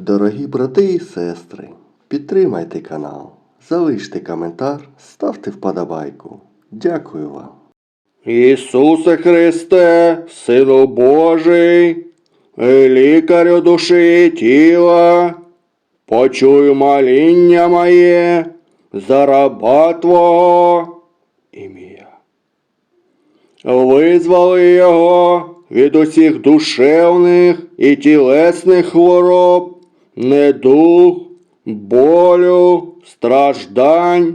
Дорогі брати і сестри, підтримайте канал, залиште коментар, ставте вподобайку. Дякую вам. Ісусе Христе, Сину Божий, лікарю душі і тіла, почуй моління моє за раба Твого ім'я. Визвали його від усіх душевних і тілесних хвороб, недух, болю, страждань,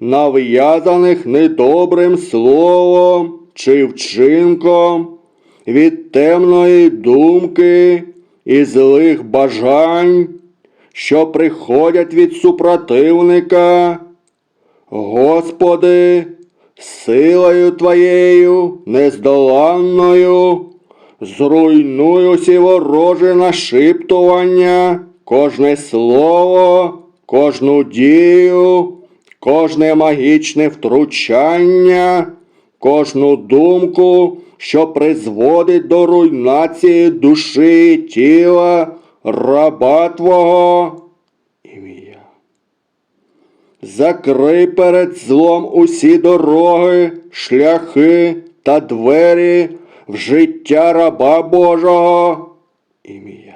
нав'язаних недобрим словом чи вчинком, від темної думки і злих бажань, що приходять від супротивника. Господи, силою Твоєю нездоланною, зруйнуй усі вороже нашіптування, кожне слово, кожну дію, кожне магічне втручання, кожну думку, що призводить до руйнації душі і тіла раба Твого. Ім'я. Закрий перед злом усі дороги, шляхи та двері в життя раба Божого. Ім'я.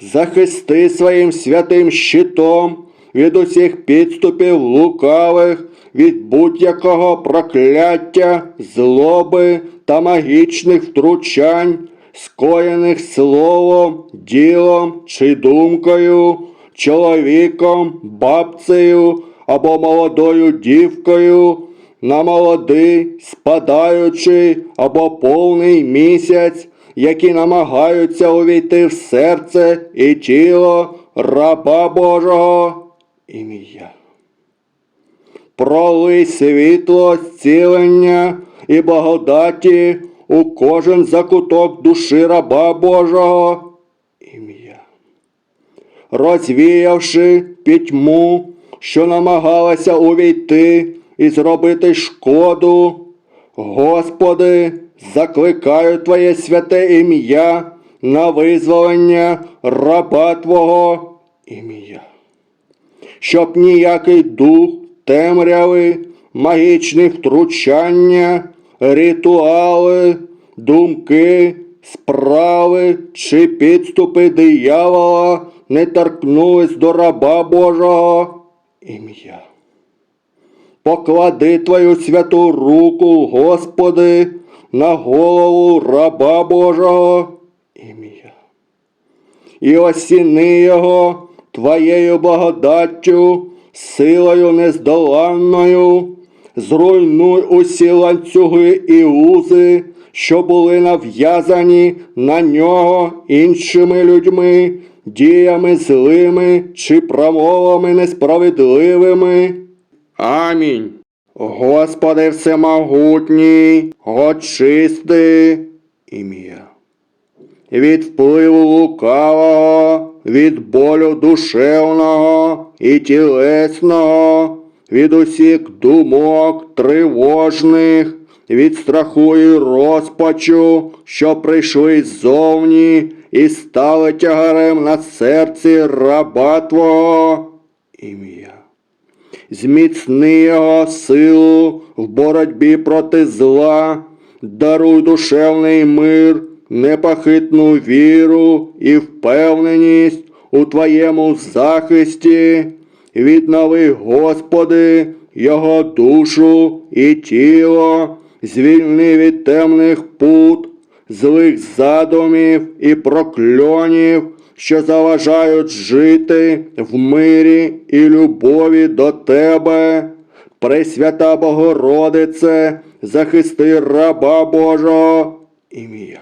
Захисти своїм святим щитом від усіх підступів лукавих, від будь-якого прокляття, злоби та магічних втручань, скоєних словом, ділом чи думкою, чоловіком, бабцею або молодою дівкою, на молодий, спадаючий або повний місяць, які намагаються увійти в серце і тіло раба Божого ім'я. Пролий світло зцілення і благодаті у кожен закуток душі раба Божого ім'я. Розвіявши пітьму, що намагалася увійти і зробити шкоду, Господи, закликаю Твоє святе ім'я на визволення раба Твого ім'я щоб ніякий дух темряви, магічні втручання, ритуали, думки, справи чи підступи диявола не торкнулись до раба Божого ім'я. Поклади твою святу руку, Господи, на голову раба Божого ім'я і осіни його Твоєю благодаттю, силою нездоланною, зруйнуй усі ланцюги і узи, що були нав'язані на нього іншими людьми, діями злими чи промовами несправедливими. Амінь. Господи всемогутній, очисти ім'я від впливу лукавого, від болю душевного і тілесного, від усіх думок тривожних, від страху і розпачу, що прийшли ззовні і стали тягарем на серці раба Твого ім'я. Зміцни його силу в боротьбі проти зла, даруй душевний мир, непохитну віру і впевненість у Твоєму захисті. Віднови, Господи, його душу і тіло, звільни від темних пут, злих задумів і прокльонів, що заважають жити в мирі і любові до Тебе. Пресвята Богородице, захисти раба Божого ім'я.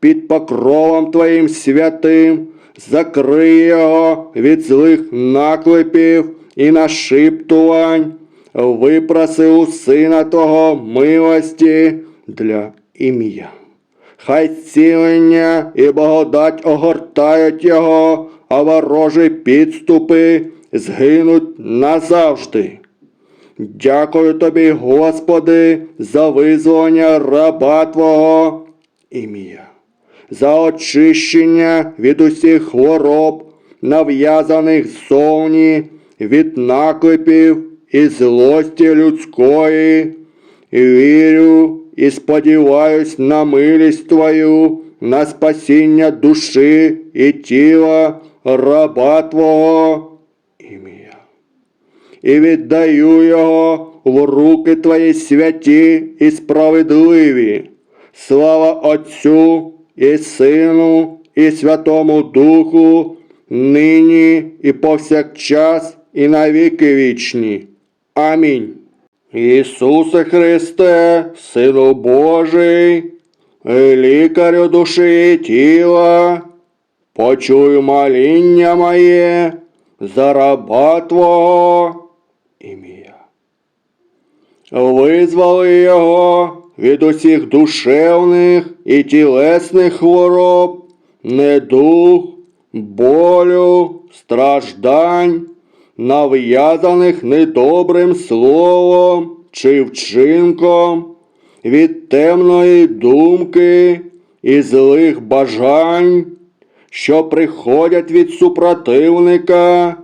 Під покровом Твоїм святим закрий його від злих наклепів і нашіптувань, випроси у Сина Твого милості для ім'я. Хай цілення і благодать огортають його, а ворожі підступи згинуть назавжди. Дякую тобі, Господи, за визволення раба Твого ім'я. за очищення від усіх хвороб, нав'язаних ззовні, від наклепів і злості людської. Вірю і сподіваюсь на милість Твою, на спасіння душі і тіла раба Твого. Ім'я. І віддаю його в руки Твої святі і справедливі. Слава Отцю і Сину, і Святому Духу, нині і повсякчас, і на віки вічні. Амінь. Ісусе Христе, Сину Божий, лікарю душі і тіла, почуй моління моє за раба Твого ім'я. Визвали його від усіх душевних і тілесних хвороб, недух, болю, страждань, нав'язаних недобрим словом чи вчинком, від темної думки і злих бажань, що приходять від супротивника.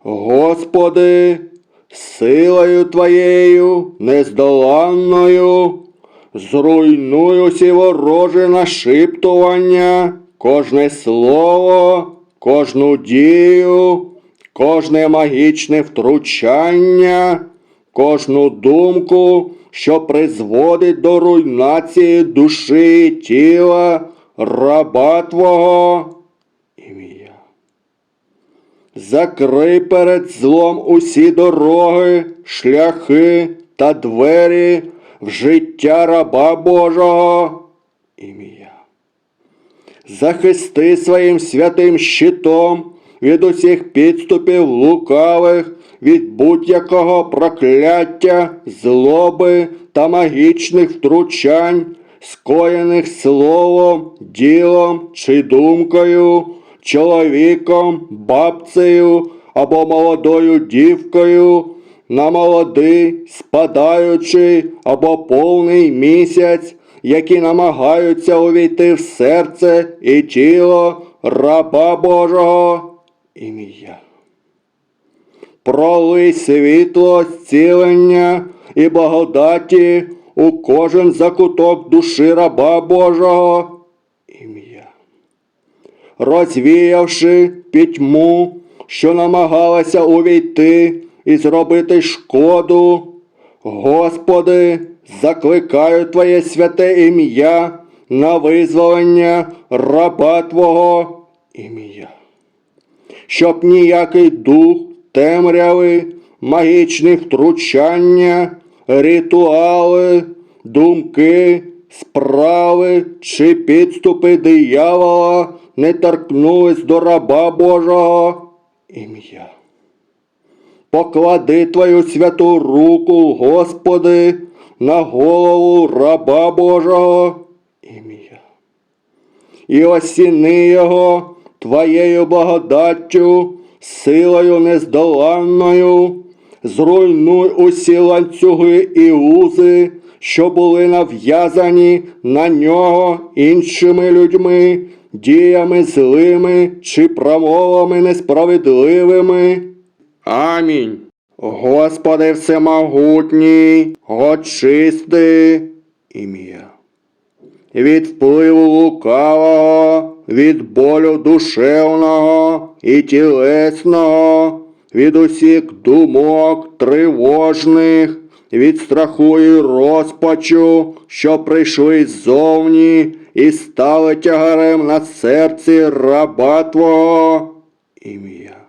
Господи, силою Твоєю нездоланною, зруйнуй усі вороже нашіптування, кожне слово, кожну дію, кожне магічне втручання, кожну думку, що призводить до руйнації душі і тіла раба Твого. Ім'я. Закрий перед злом усі дороги, шляхи та двері в життя раба Божого. Ім'я. Захисти своїм святим щитом від усіх підступів лукавих, від будь-якого прокляття, злоби та магічних втручань, скоєних словом, ділом чи думкою, чоловіком, бабцею або молодою дівкою, на молодий, спадаючий або повний місяць, які намагаються увійти в серце і тіло раба Божого ім'я. Пролий світло зцілення і благодаті у кожен закуток душі раба Божого ім'я. Розвіявши пітьму, що намагалася увійти і зробити шкоду, Господи, закликаю Твоє святе ім'я на визволення раба Твого ім'я щоб ніякий дух темряви, магічні втручання, ритуали, думки, справи чи підступи диявола не торкнулись до раба Божого. Ім'я. Поклади твою святу руку, Господи, на голову раба Божого. Ім'я. І осіни його Твоєю благодаттю, силою нездоланною, зруйнуй усі ланцюги і узи, що були нав'язані на нього іншими людьми, діями злими чи промовами несправедливими. Амінь. Господи всемогутній, очисти ім'я від впливу лукавого, від болю душевного і тілесного, від усіх думок тривожних, від страху і розпачу, що прийшли ззовні і стали тягарем на серці раба Твого. Ім'я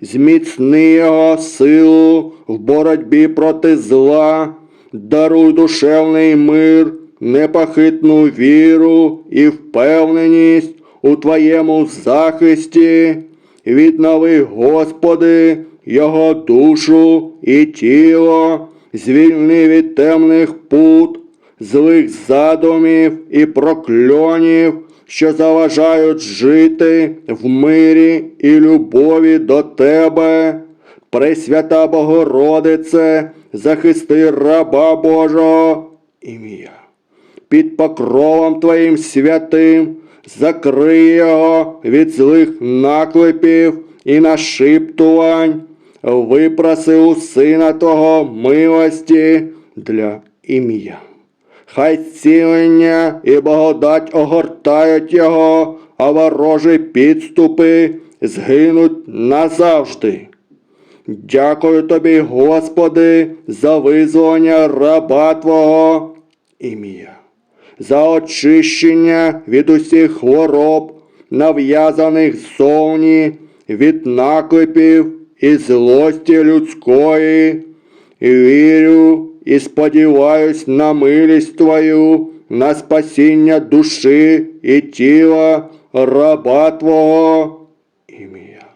зміцни його силу в боротьбі проти зла, даруй душевний мир, непохитну віру і впевненість у Твоєму захисті. Віднови, Господи, його душу і тіло, звільни від темних пут, злих задумів і прокльонів, що заважають жити в мирі і любові до Тебе. Пресвята Богородице, захисти раба Божого ім'я. Під покровом Твоїм святим, закрий його від злих наклепів і нашіптувань, випроси у Сина Твого милості для ім'я. Хай цілення і благодать огортають його, а ворожі підступи згинуть назавжди. Дякую тобі, Господи, за визволення раба Твого ім'я, за очищення від усіх хвороб, нав'язаних ззовні, від наклепів і злості людської. Вірю і сподіваюсь на милість Твою, на спасіння душі і тіла раба Твого ім'я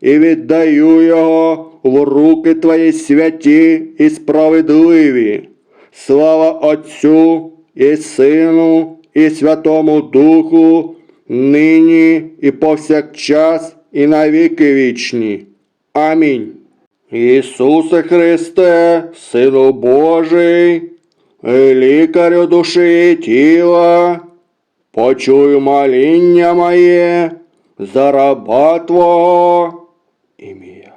і віддаю його в руки Твої святі і справедливі. Слава Отцю і Сину, і Святому Духу, нині і повсякчас, і навіки вічні. Амінь. Ісусе Христе, Сину Божий, лікарю душі і тіла, почуй моління моє за раба Твого ім'я.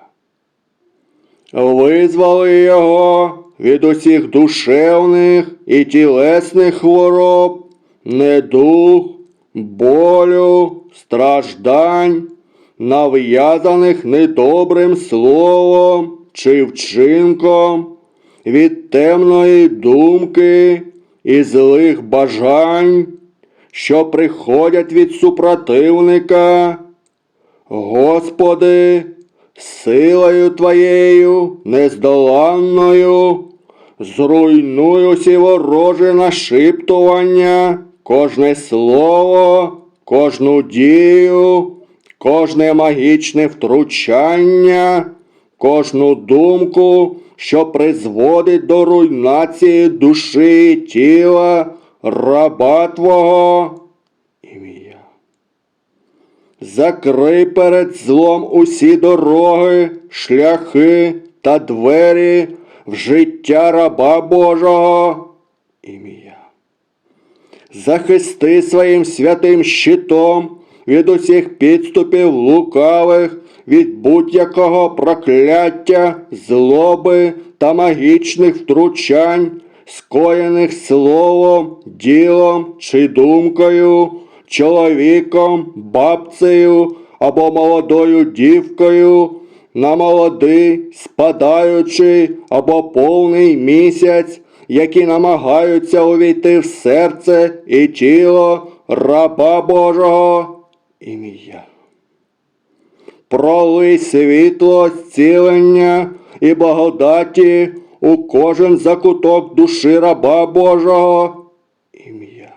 Визвали його від усіх душевних і тілесних хвороб, недух, болю, страждань, нав'язаних недобрим словом чи вчинком, від темної думки і злих бажань, що приходять від супротивника. Господи, силою Твоєю нездоланною, зруйнуй усі ворожі нашіптування, кожне слово, кожну дію, кожне магічне втручання, кожну думку, що призводить до руйнації душі і тіла раба Твого. Ім'я. Закрий перед злом усі дороги, шляхи та двері в життя раба Божого. Ім'я. Захисти своїм святим щитом від усіх підступів лукавих, від будь-якого прокляття, злоби та магічних втручань, скоєних словом, ділом чи думкою, чоловіком, бабцею або молодою дівкою, на молодий, спадаючий або повний місяць, які намагаються увійти в серце і тіло раба Божого ім'я. Пролий світло, зцілення і благодаті у кожен закуток душі раба Божого ім'я.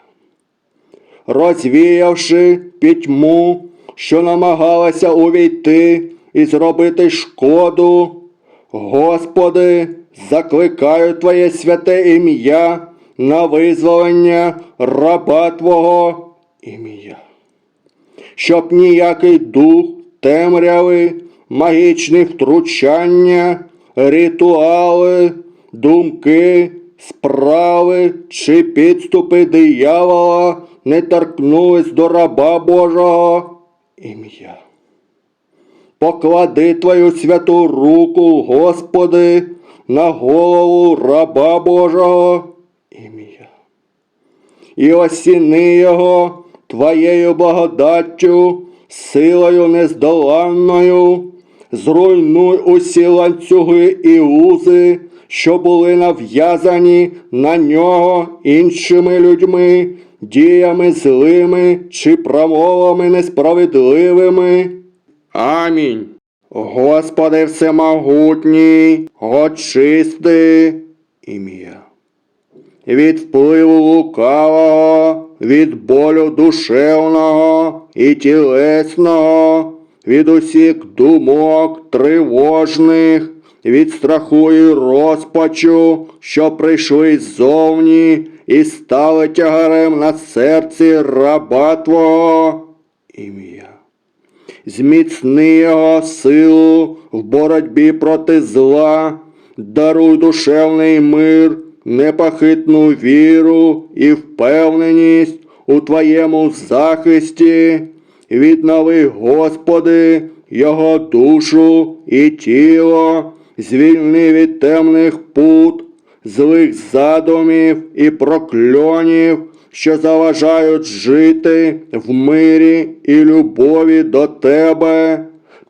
Розвіявши пітьму, що намагалася увійти і зробити шкоду, Господи, закликаю Твоє святе ім'я на визволення раба Твого ім'я щоб ніякий дух темряви, магічні втручання, ритуали, думки, справи чи підступи диявола не торкнулись до раба Божого ім'я. Поклади Твою святу руку, Господи, на голову раба Божого ім'я і осіни його Твоєю благодаттю, силою нездоланною, зруйнуй усі ланцюги і узи, що були нав'язані на нього іншими людьми, діями злими чи промовами несправедливими. Амінь. Господи всемогутній, очисти ім'я від впливу лукавого, від болю душевного і тілесного, від усіх думок тривожних, від страху і розпачу, що прийшли ззовні і стали тягарем на серці раба Твого. Ім'я зміцни його силу в боротьбі проти зла, даруй душевний мир непохитну віру і впевненість у Твоєму захисті. Віднови, Господи, його душу і тіло, звільни від темних пут, злих задумів і прокльонів, що заважають жити в мирі і любові до Тебе.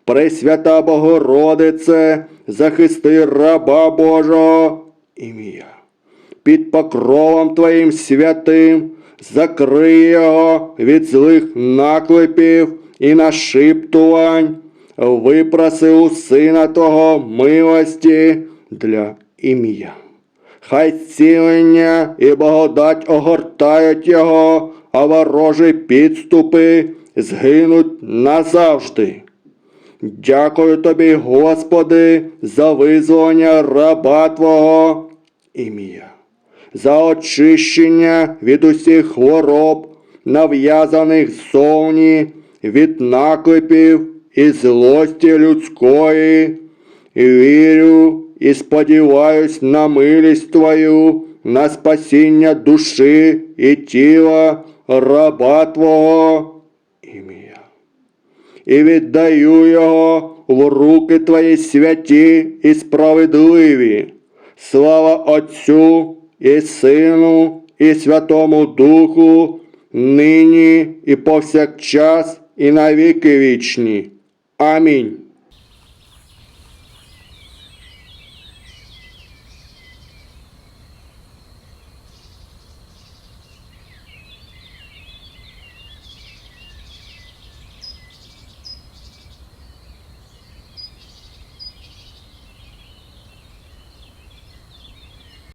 Пресвята Богородице, захисти раба Божого ім'я. Під покровом Твоїм святим закрий його від злих наклепів і нашіптувань, випроси у Сина Того милості для ім'я. Хай цілення і благодать огортають його, а ворожі підступи згинуть назавжди. Дякую тобі, Господи, за визволення раба Твого ім'я, за очищення від усіх хвороб, нав'язаних ззовні, від наклепів і злості людської. І вірю і сподіваюсь на милість Твою, на спасіння душі і тіла раба Твого ім'я і віддаю його в руки Твої святі і справедливі. Слава Отцю і Сину, і Святому Духу, нині і повсякчас, і навіки вічні. Амінь.